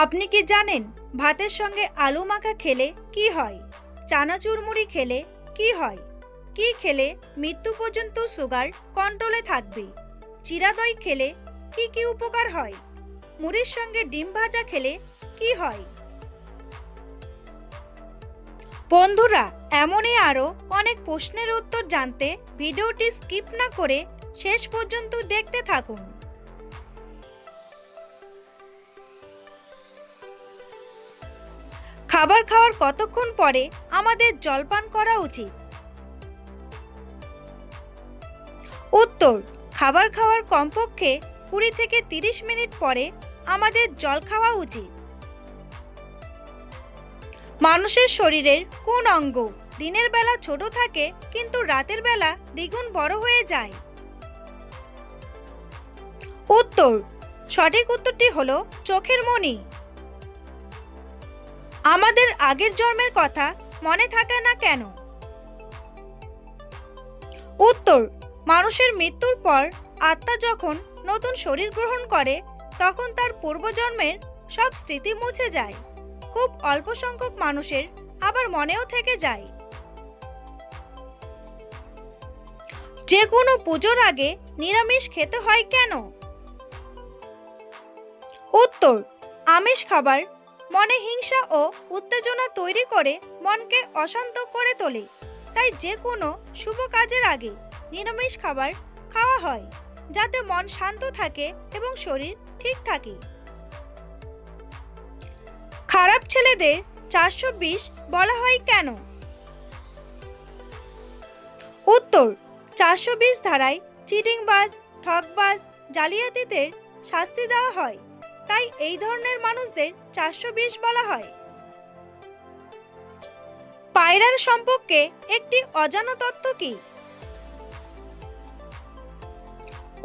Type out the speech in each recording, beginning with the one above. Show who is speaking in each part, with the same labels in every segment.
Speaker 1: আপনি কি জানেন ভাতের সঙ্গে আলু মাখা খেলে কি হয়? চানাচুর মুড়ি খেলে কি হয়? কি খেলে মৃত্যু পর্যন্ত সুগার কন্ট্রোলে থাকবে? চিরা দই খেলে কি কি উপকার হয়? মুড়ির সঙ্গে ডিম ভাজা খেলে কি হয়? বন্ধুরা, এমনই আরও অনেক প্রশ্নের উত্তর জানতে ভিডিওটি স্কিপ না করে শেষ পর্যন্ত দেখতে থাকুন। খাবার খাওয়ার কতক্ষণ পরে আমাদের জলপান করা উচিত? উত্তর, খাবার খাওয়ার কমপক্ষে কুড়ি থেকে তিরিশ মিনিট পরে আমাদের জল খাওয়া উচিত। মানুষের শরীরের কোন অঙ্গ দিনের বেলা ছোট থাকে কিন্তু রাতের বেলা দ্বিগুণ বড় হয়ে যায়? উত্তর, সঠিক উত্তরটি হলো চোখের মণি। আমাদের আগের জন্মের কথা মনে থাকে না কেন? উত্তর, মানুষের মৃত্যুর পর আত্মা যখন নতুন শরীর গ্রহণ করে, তখন তার পূর্বজন্মের সব স্মৃতি মুছে যায়। খুব অল্প সংখ্যক মানুষের আবার মনেও থেকে যায়। যে কোনো পুজোর আগে নিরামিষ খেতে হয় কেন? উত্তর, আমিষ খাবার মনে হিংসা ও উত্তেজনা তৈরি করে মনকে অশান্ত করে তোলে। তাই যে কোনো শুভ কাজের আগে নিরামিষ খাবার খাওয়া হয়, যাতে মন শান্ত থাকে এবং শরীর ঠিক থাকে। খারাপ ছেলেদের চারশো বিশ বলা হয় কেন? উত্তর, চারশো বিশ ধারায় চিটিংবাজ ঠকবাজ জালিয়াতিদের শাস্তি দেওয়া হয়। তাই এই ধরনের মানুষদের চারশো বিশ বলা হয়। পায়রার সম্পর্কে একটি অজানা তথ্য কি?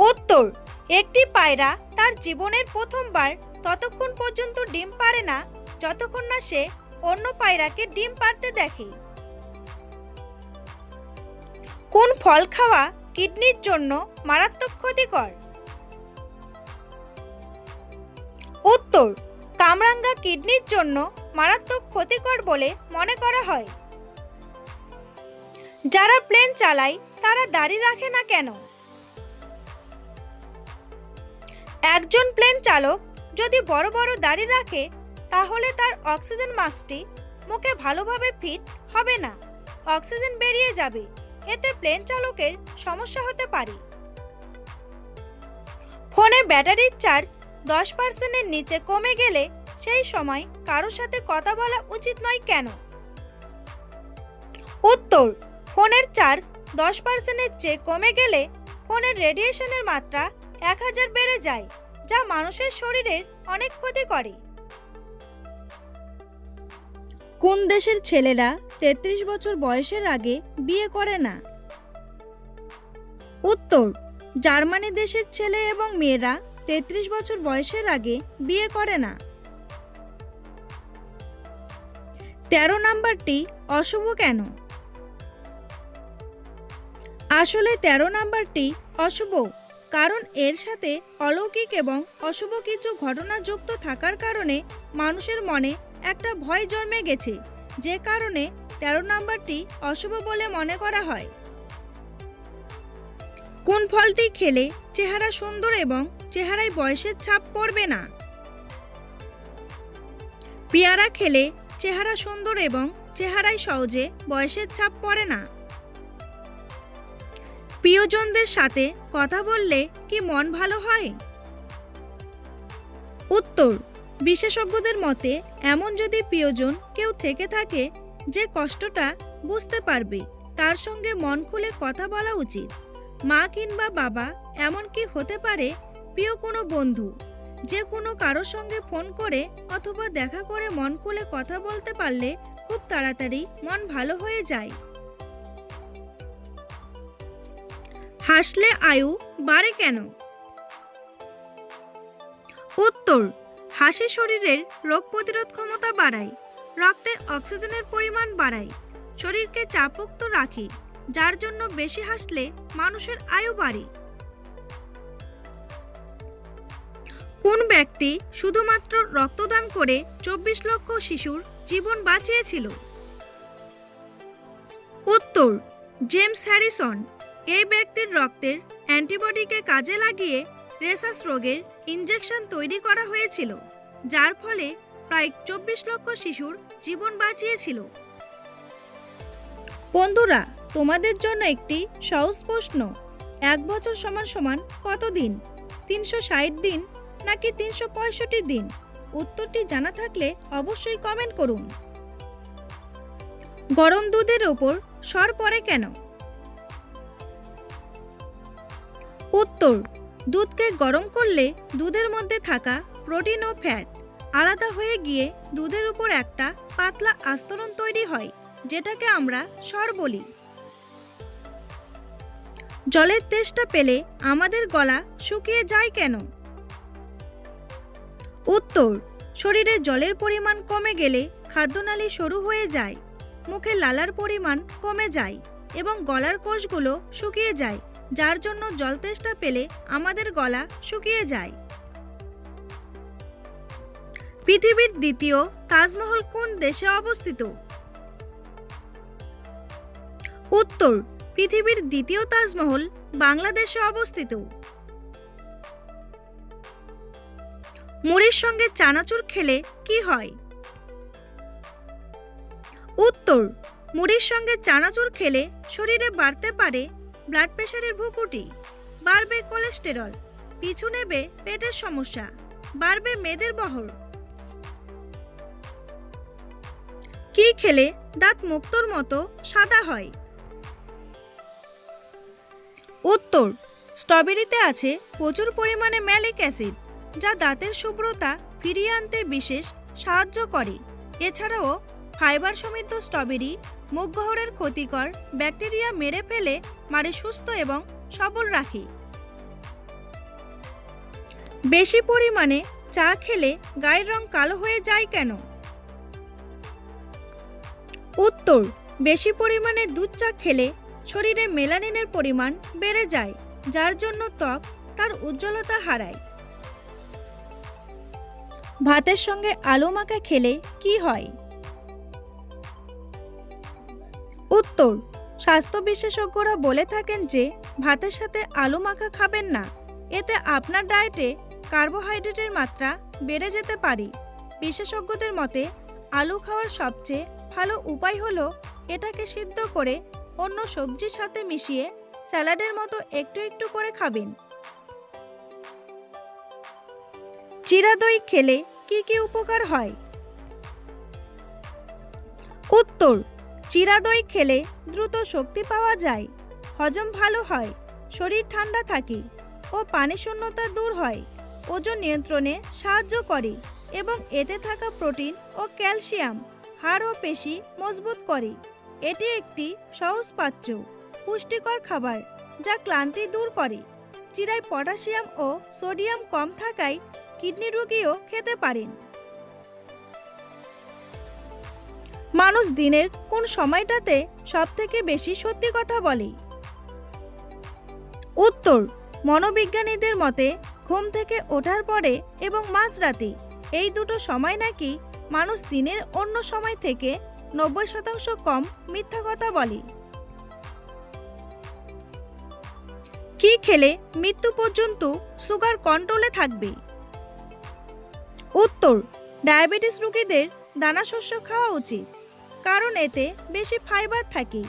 Speaker 1: উত্তর, একটি পায়রা তার জীবনের প্রথমবার ততক্ষণ পর্যন্ত ডিম পারে না, যতক্ষণ না সে অন্য পায়রাকে ডিম পারতে দেখে। কোন ফল খাওয়া কিডনির জন্য মারাত্মক ক্ষতিকর? উত্তর কামরাঙ্গা কিডনির জন্য মারাত্মক ক্ষতিকর বলে মনে করা হয়। যারা প্লেন চালায়, তারা দাড়ি রাখে না কেন? একজন প্লেন চালক যদি বড় বড় দাড়ি রাখে, তাহলে তার অক্সিজেন মাস্কটি মুখে ভালোভাবে ফিট হবে না। অক্সিজেন বেরিয়ে যাবে। এতে প্লেন চালকের সমস্যা হতে পারে। ফোনে ব্যাটারির চার্জ দশ পার্সেন্টের নিচে কমে গেলে সেই সময় কারোর সাথে কথা বলা উচিত নয় কেন? উত্তর, ফোনের চার্জ দশ পার্সেন্টের চেয়ে কমে গেলে ফোনের রেডিয়েশনের মাত্রা এক হাজার বেড়ে যায়, যা মানুষের শরীরের অনেক ক্ষতি করে। কোন দেশের ছেলেরা তেত্রিশ বছর বয়সের আগে বিয়ে করে না? উত্তর জার্মানি দেশের ছেলে এবং মেয়েরা তেত্রিশ বছর বয়সের আগে বিয়ে করে না। তেরো নাম্বারটি অশুভ কেন? আসলে তেরো নাম্বারটি অশুভ কারণ এর সাথে অলৌকিক এবং অশুভ কিছু ঘটনা যুক্ত থাকার কারণে মানুষের মনে একটা ভয় জন্মে গেছে, যে কারণে তেরো নাম্বারটি অশুভ বলে মনে করা হয়। কোন ফলটি খেলে চেহারা সুন্দর এবং চেহারায় বয়সের ছাপ পড়বে না? পেয়ারা খেলে চেহারা সুন্দর এবং চেহারায় সহজে বয়সের ছাপ পড়ে না। প্রিয়জনদের সাথে কথা বললে কি মন ভালো হয়? উত্তর, বিশেষজ্ঞদের মতে এমন যদি প্রিয়জন কেউ থেকে থাকে, যে কষ্টটা বুঝতে পারবে, তার সঙ্গে মন খুলে কথা বলা উচিত। মা কিংবা বাবা এমনকি হতে পারে প্রিয় কোনো বন্ধু, যে কোনো কারোর সঙ্গে ফোন করে অথবা দেখা করে মন খুলে কথা বলতে পারলে খুব তাড়াতাড়ি মন ভালো হয়ে যায়। হাসলে আয়ু বাড়ে কেন? উত্তর, হাসি শরীরের রোগ প্রতিরোধ ক্ষমতা বাড়ায়, রক্তে অক্সিজেনের পরিমাণ বাড়ায়, শরীরকে চাপমুক্ত রাখে। যার জন্য বেশি হাসলে মানুষের আয়ু বাড়ে। কোন ব্যক্তি শুধুমাত্র রক্তদান করে চব্বিশ লক্ষ শিশুর জীবন বাঁচিয়েছিল? উত্তর, জেমস হ্যারিসন। এই ব্যক্তির রক্তের অ্যান্টিবডিকে কাজে লাগিয়ে রেসাস রোগের ইঞ্জেকশন তৈরি করা হয়েছিল, যার ফলে প্রায় চব্বিশ লক্ষ শিশুর জীবন বাঁচিয়েছিল। বন্ধুরা তোমাদের জন্য একটি সহজ প্রশ্ন। এক বছর সমান সমান কত দিন? তিনশো ষাট দিন নাকি তিনশো পঁয়ষট্টি দিন? উত্তরটি জানা থাকলে অবশ্যই কমেন্ট করুন। গরম দুধের ওপর সর পড়ে কেন? উত্তর, দুধকে গরম করলে দুধের মধ্যে থাকা প্রোটিন ও ফ্যাট আলাদা হয়ে গিয়ে দুধের উপর একটা পাতলা আস্তরণ তৈরি হয়, যেটাকে আমরা সর বলি। জলের তেষ্টা পেলে আমাদের গলা শুকিয়ে যায় কেন? উত্তর, শরীরে জলের পরিমাণ কমে গেলে খাদ্যনালী সরু হয়ে যায়, মুখে লালার পরিমাণ কমে যায় এবং গলার কোষগুলো শুকিয়ে যায়, যার জন্য জল তেষ্টা পেলে আমাদের গলা শুকিয়ে যায়। পৃথিবীর দ্বিতীয় তাজমহল কোন দেশে অবস্থিত? উত্তর পৃথিবীর দ্বিতীয় তাজমহল বাংলাদেশে অবস্থিত। মুড়ির সঙ্গে চানাচুর খেলে কি হয়? উত্তর, মুড়ির সঙ্গে চানাচুর খেলে শরীরে বাড়তে পারে ব্লাড প্রেশারের ভুকুটি বাড়বে কোলেস্টেরল পিছু নেবে পেটের সমস্যা, বাড়বে মেদের বহর। কি খেলে দাঁত মুক্তোর মতো সাদা হয়? উত্তর, স্ট্রবেরিতে আছে প্রচুর পরিমাণে ম্যালিক অ্যাসিড, যা দাঁতের শুভ্রতা ফিরিয়ে আনতে বিশেষ সাহায্য করে। এছাড়াও, ফাইবার সমৃদ্ধ স্ট্রবেরি মুখগহরের ক্ষতিকর ব্যাকটেরিয়া মেরে ফেলে মাড়ি সুস্থ এবং সবল রাখে। বেশি পরিমাণে চা খেলে গায়ের রং কালো হয়ে যায় কেন? উত্তর, বেশি পরিমাণে দুধ চা খেলে শরীরে মেলানিনের পরিমাণ বেড়ে যায়, যার জন্য ত্বক তার উজ্জ্বলতা হারায়। ভাতের সঙ্গে আলু মাখা খেলে কি হয়? উত্তর, স্বাস্থ্য বিশেষজ্ঞরা বলে থাকেন যে, ভাতের সাথে আলু মাখা খাবেন না। এতে আপনার ডায়েটে কার্বোহাইড্রেটের মাত্রা বেড়ে যেতে পারে। বিশেষজ্ঞদের মতে, আলু খাওয়ার সবচেয়ে ভালো উপায় হলো এটাকে সিদ্ধ করে অন্য সবজির সাথে মিশিয়ে স্যালাডের মতো একটু একটু করে খাবেন। চিরা দই খেলে কি কি উপকার হয়? উত্তর, চিরা দই খেলে দ্রুত শক্তি পাওয়া যায়, হজম ভালো হয়, শরীর ঠান্ডা থাকে ও পানি শূন্যতা দূর হয়, ওজন নিয়ন্ত্রণে সাহায্য করে এবং এতে থাকা প্রোটিন ও ক্যালসিয়াম, হাড় ও পেশি মজবুত করে। এটি একটি সহজপাচ্য, পুষ্টিকর খাবার যা ক্লান্তি দূর করে, চিরায় পটাশিয়াম ও সোডিয়াম কম থাকায় কিডনি রোগীও খেতে পারেন। মানুষ দিনের কোন সময়টাতে সবথেকে বেশি সত্যি কথা বলে? উত্তর, মনোবিজ্ঞানীদের মতে ঘুম থেকে ওঠার পরে এবং মাঝরাতে এই দুটো সময় নাকি মানুষ দিনের অন্য সময় থেকে নব্বই শতাংশ কম মিথ্যা কথা বলে। কি খেলে মৃত্যু পর্যন্ত সুগার কন্ট্রোলে থাকবে? উত্তর, ডায়াবেটিস রোগীদের দানা শস্য খাওয়া উচিত, কারণ এতে বেশি ফাইবার থাকে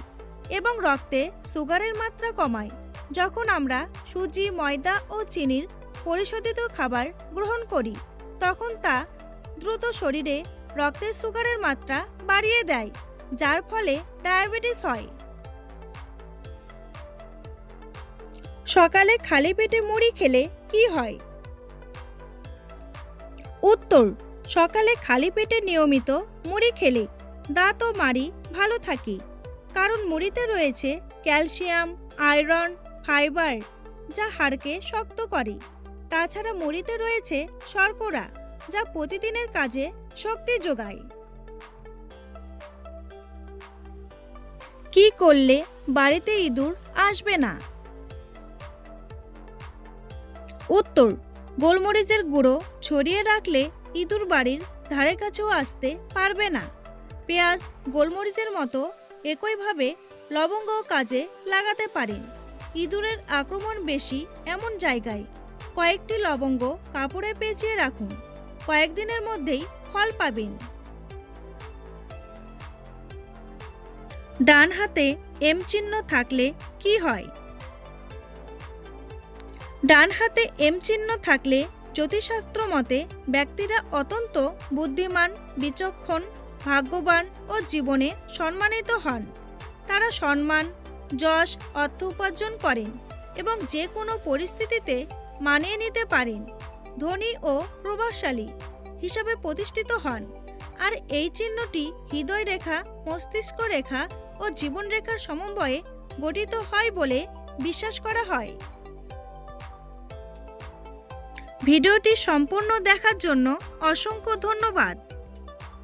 Speaker 1: এবং রক্তে সুগারের মাত্রা কমায়। যখন আমরা সুজি, ময়দা ও চিনির পরিশোধিত খাবার গ্রহণ করি, তখন তা দ্রুত শরীরে রক্তের সুগারের মাত্রা বাড়িয়ে দেয়, যার ফলে ডায়াবেটিস হয়। সকালে খালি পেটে মুড়ি খেলে কি হয়? উত্তর, সকালে খালি পেটে নিয়মিত মুড়ি খেলে দাঁত ও মাড়ি ভালো থাকে, কারণ মুড়িতে রয়েছে ক্যালসিয়াম, আয়রন, ফাইবার, যা হাড়কে শক্ত করে। তাছাড়া মুড়িতে রয়েছে শর্করা, যা প্রতিদিনের কাজে শক্তি যোগায় কি করলে বাড়িতে ইঁদুর আসবে না? উত্তর, গোলমরিচের গুঁড়ো ছড়িয়ে রাখলে ইঁদুর বাড়ির ধারে কাছেও আসতে পারবে না। পেঁয়াজ, গোলমরিচের মতো একইভাবে লবঙ্গ কাজে লাগাতে পারেন। ইঁদুরের আক্রমণ বেশি এমন জায়গায় কয়েকটি লবঙ্গ কাপড়ে পেঁচিয়ে রাখুন। কয়েকদিনের মধ্যেই ফল পাবেন। ডান হাতে এম চিহ্ন থাকলে কি হয়? ডান হাতে এম চিহ্ন থাকলে জ্যোতিষশাস্ত্র মতে ব্যক্তিরা অত্যন্ত বুদ্ধিমান, বিচক্ষণ, ভাগ্যবান ও জীবনে সম্মানিত হন। তারা সম্মান, যশ, অর্থ উপার্জন করেন এবং যে কোনো পরিস্থিতিতে মানিয়ে নিতে পারেন। ধনী ও প্রভাবশালী। হিসাবে প্রতিষ্ঠিত হন। আর এই চিহ্নটি হৃদয় রেখা মস্তিষ্ক রেখা ও জীবন রেখার সমন্বয়ে গঠিত হয় বলে বিশ্বাস করা হয়। ভিডিওটি সম্পূর্ণ দেখার জন্য অসংখ্য ধন্যবাদ।